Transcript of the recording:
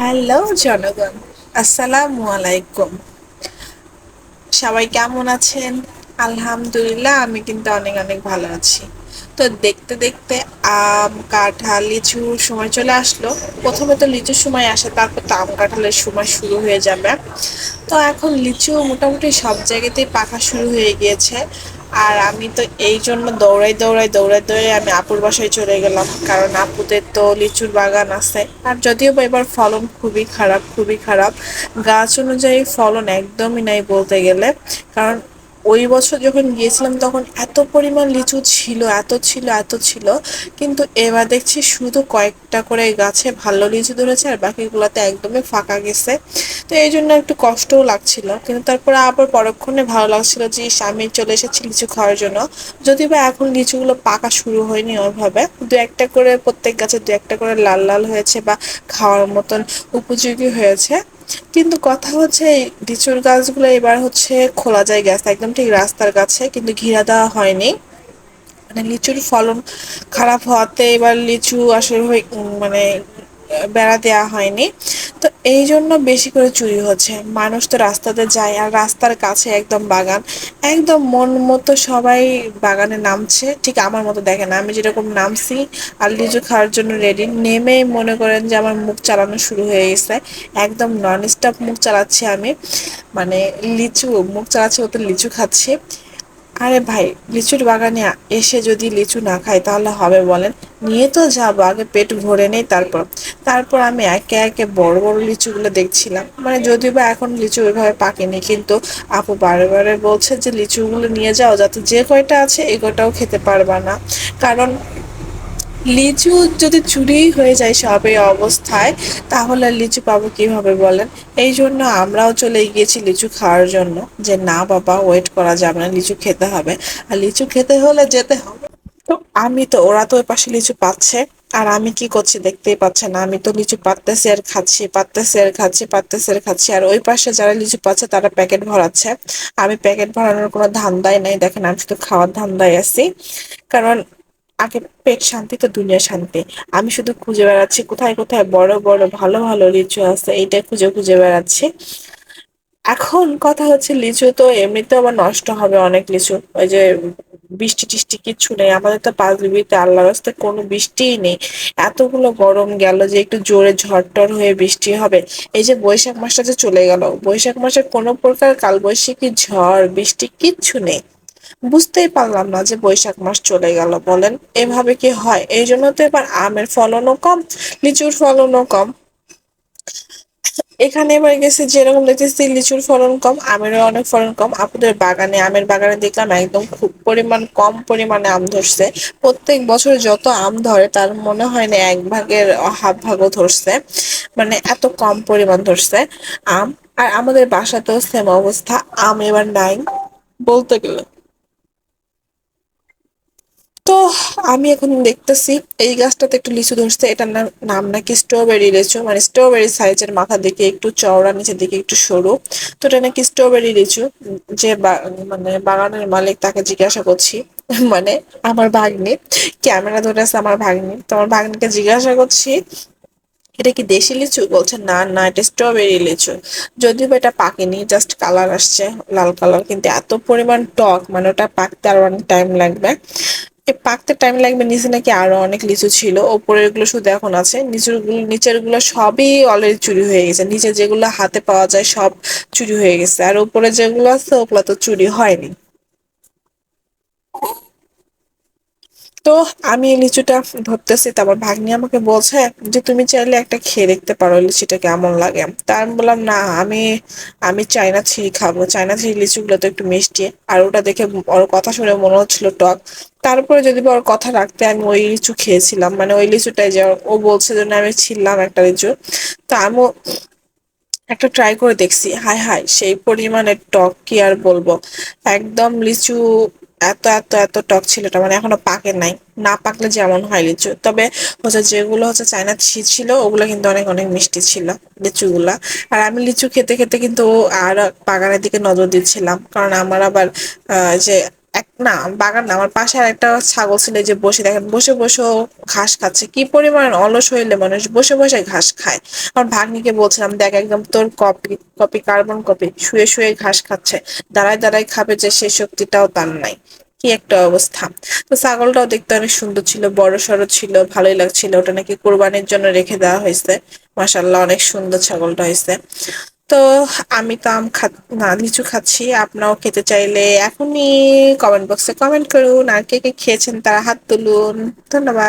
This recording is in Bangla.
হ্যালো জনগণ, আসসালামু আলাইকুম। সবাই কেমন আছেন? আলহামদুলিল্লাহ, আমি কিন্তু অনেক অনেক ভালো আছি। তো দেখতে দেখতে আম, কাঁঠাল, লিচুর সময় চলে আসলো। প্রথমে তো লিচুর সময় আসে, তারপর তো আম, কাঁঠালের সময় শুরু হয়ে যাবে। তো এখন লিচু মোটামুটি সব জায়গাতেই পাকা শুরু হয়ে গিয়েছে। আর আমি তো এই জন্য দৌড়াই দৌড়াই দৌড়াই দৌড়াই আমি আপুর বাসায় চলে গেলাম। কারণ আপুদের তো লিচুর বাগান আছে। আর যদিও বা এবার ফলন খুবই খারাপ খুবই খারাপ। গাছ অনুযায়ী ফলন একদমই নাই বলতে গেলে। কারণ ওই বছর যখন গিয়েছিলাম তখন এত পরিমাণ লিচু ছিল, এত ছিল এত ছিল। কিন্তু এবার দেখছি শুধু কয়েকটা করে গাছে ভালো লিচু ধরেছে আর বাকিগুলোতে একদমই ফাঁকা গেছে। তো এই জন্য একটু কষ্টও লাগছিল। কিন্তু তারপরে আবার পরক্ষণে ভালো লাগছিল যে আমি চলে এসেছি লিচু খাওয়ার জন্য। যদি বা এখন লিচুগুলো পাকা শুরু হয়নি ওইভাবে, দু একটা করে প্রত্যেক গাছে দু একটা করে লাল লাল হয়েছে বা খাওয়ার মতন উপযোগী হয়েছে। কিন্তু কথা হচ্ছে, লিচুর গাছগুলো এবার হচ্ছে খোলা যায় গেছে একদম ঠিক রাস্তার কাছে, কিন্তু ঘিরা দেওয়া হয়নি। মানে লিচুর ফলন খারাপ হওয়াতে এবার লিচু আসলে মানে বেড়া দেওয়া হয়নি। তো এই জন্য বেশি করে চুরি হচ্ছে। মানুষ তো রাস্তাতে যায় আর রাস্তার কাছে একদম বাগান। একদম মন মতো সবাই বাগানে নামছে। ঠিক আমার মতো দেখেন, আমি যেরকম নামছি আর লিচু খাওয়ার জন্য রেডি নেমে মনে করেন যে আমার মুখ চালানো শুরু হয়ে গেছে। একদম নন স্টপ মুখ চালাচ্ছি আমি। মানে লিচু, মুখ চালাচ্ছি ওতে লিচু খাচ্ছি। আরে ভাই, লিচুর বাগানে এসে যদি লিচু না খায় তাহলে হবে বলেন। নিয়ে তো যাব, আগে পেট ভরে নেই তারপর। তারপর আমি একে একে বড় বড় লিচুগুলো দেখছিলাম। মানে যদিও বা এখন লিচু ওইভাবে পাকেনি, কিন্তু আপু বারে বারে বলছে যে লিচুগুলো নিয়ে যাও, যাতে যে কয়টা আছে এগোটাও খেতে পারবা না। কারণ লিচু যদি চুরি হয়ে যায় সব এই অবস্থায়, তাহলে লিচু পাবো কীভাবে বলেন? এই জন্য আমরাও চলে গিয়েছি লিচু খাওয়ার জন্য। যে না বাবা ওয়েট করা যাবে না, লিচু খেতে হবে। আর লিচু খেতে হলে যেতে হবে। তো আমি তো, ওরা তো ওই পাশে লিচু পাচ্ছে। আর আমি কি করছি দেখতেই পাচ্ছে না। আমি তো লিচু পাততেছি আর খাচ্ছি, পাততেছি আর খাচ্ছি, পাততেছি আর খাচ্ছি। আর ওই পাশে যারা লিচু পাচ্ছে, তারা প্যাকেট ভরাচ্ছে। আমি প্যাকেট ভরানোর কোনো ধান্দাই নাই। দেখেন, আমি শুধু খাওয়ার ধান্দায় আছি। কারণ আগে পেট শান্তি, তো দুনিয়া শান্তি। আমি শুধু খুঁজে বেড়াচ্ছি কোথায় কোথায় বড় বড়, ভালো ভালো লিচু আছে এইটা খুঁজে খুঁজে বেড়াচ্ছি। এখন কথা হচ্ছে লিচু তো এমনিতেও আবার নষ্ট হবে অনেক লিচু। ওই যে বৃষ্টি টিষ্টি কিচ্ছু নেই। আমাদের তো পাঁচবিবিতে আল্লাহর রাস্তায় কোনো বৃষ্টিই নেই। এতগুলো গরম গেল যে একটু জোরে ঝড়টর হয়ে বৃষ্টি হবে। এই যে বৈশাখ মাসটা যে চলে গেল, বৈশাখ মাসে কোনো প্রকার কালবৈশাখী ঝড়, বৃষ্টি কিচ্ছু নেই। বুঝতেই পারলাম না যে বৈশাখ মাস চলে গেল বলেন। এভাবে কি হয়? এই জন্য তো এবার আমের ফলনও কম, লিচুর ফলনও কম। এখানে এবার গেছে যেরকম দেখতেছি, লিচুর ফলন কম, আমেরও অনেক ফলন কম। আপনাদের বাগানে, আমের বাগানে দেখলাম একদম খুব পরিমাণ, কম পরিমাণে আম ধরছে। প্রত্যেক বছর যত আম ধরে, তার মনে হয় না এক ভাগের, হাফ ভাগও ধরছে। মানে এত কম পরিমাণ ধরছে আম। আর আমাদের বাসাতেও সেম অবস্থা, আম এবার নাই, বলতে গেলে তো আমি এখন দেখতেছি, এই গাছটাতে একটু লিচু ধরছে, এটার নাম নাকি স্ট্রবেরি লিচু। মানে স্ট্রবেরি সাইজের মাথা দিকে একটু চওড়া, নিচের দিকে একটু সরু। তো এটা নাকি স্ট্রবেরি লিচু, যে মানে বাগানের মালিক তাকে জিজ্ঞাসা করছি। মানে আমার ভাগ্নি, ক্যামেরা ধরে আছে আমার ভাগ্নি। তো আমার ভাগ্নিকে জিজ্ঞাসা করছি, এটা কি দেশি লিচু? বলছে, না না, এটা স্ট্রবেরি লিচু। যদিও এটা পাকেনি জাস্ট কালার আসছে, লাল কালার কিন্তু এত পরিমাণ টক মানে ওটা পাকতে আরও অনেক টাইম লাগবে। পাকতে টাইম লাগবে, নিচে নাকি আরও অনেক লিচু ছিল ওপরেরগুলো শুধু এখন আছে নিচেরগুলো নিচেরগুলো সবই অলরেডি চুরি হয়ে গেছে, নিচে যেগুলো হাতে পাওয়া যায় সব চুরি হয়ে গেছে, আর ওপরে যেগুলো আছে ওগুলো তো চুরি হয়নি। তো আমি এই লিচুটা ধরতেছি তারপর ভাগ্নি আমাকে বলছে যে তুমি চাইলে একটা খেয়ে দেখতে পারো লিচুটা কেমন লাগে। তা আমি বললাম, না, আমি আমি চাইনা ছিঁড়ি খাব। চাইনা থ্রি লিচুগুলো তো একটু মিষ্টি। আর ওটা দেখে ওর কথা শুনে মনে হচ্ছিল টক। তারপরে যদি ওর কথা রাখতে আমি ওই লিচু খেয়েছিলাম। মানে ওই লিচুটাই যে ও বলছে যে আমি ছিললাম একটা লিচু। তা আমিও একটা ট্রাই করে দেখছি। হায় হায়, সেই পরিমাণে টক কি আর বলব? একদম লিচু এত এত এত টক ছিল এটা মানে এখনও পাকে নাই। না পাকলে যেমন হয় লিচু। তবে হচ্ছে যেগুলো হচ্ছে চায়না শীত ছিল, ওগুলো কিন্তু অনেক অনেক মিষ্টি ছিল লিচুগুলা। আর আমি লিচু খেতে খেতে কিন্তু আর বাগানের দিকে নজর দিচ্ছিলাম। কারণ আমার আবার যে না, বাগান না, আমার পাশে আর একটা ছাগল ছিল যে বসে, দেখেন, বসে বসেও ঘাস খাচ্ছে। কি পরিমাণ অলস হইলে মানুষ বসে বসে ঘাস খায়। আমার ভাগ্নিকে বলছিলাম, দেখ, একদম তোর কপি কপি, কার্বন কপি, শুয়ে শুয়ে ঘাস খাচ্ছে। দাঁড়ায় দাঁড়ায় খাবে যে সে শক্তিটাও তার নাই। কি একটা অবস্থা। তো ছাগলটাও দেখতে অনেক সুন্দর ছিল, বড়, সড়ো ছিল, ভালোই লাগছিল। ওটা নাকি কোরবানির জন্য রেখে দেওয়া হয়েছে। মাসাল্লাহ অনেক সুন্দর ছাগলটা হয়েছে। তো আমি তো আম খা, না, লিচু খাচ্ছি। আপনারাও খেতে চাইলে এখনই কমেন্ট বক্সে কমেন্ট করুন। আর কে কে খেয়েছেন তারা হাত তুলুন। ধন্যবাদ।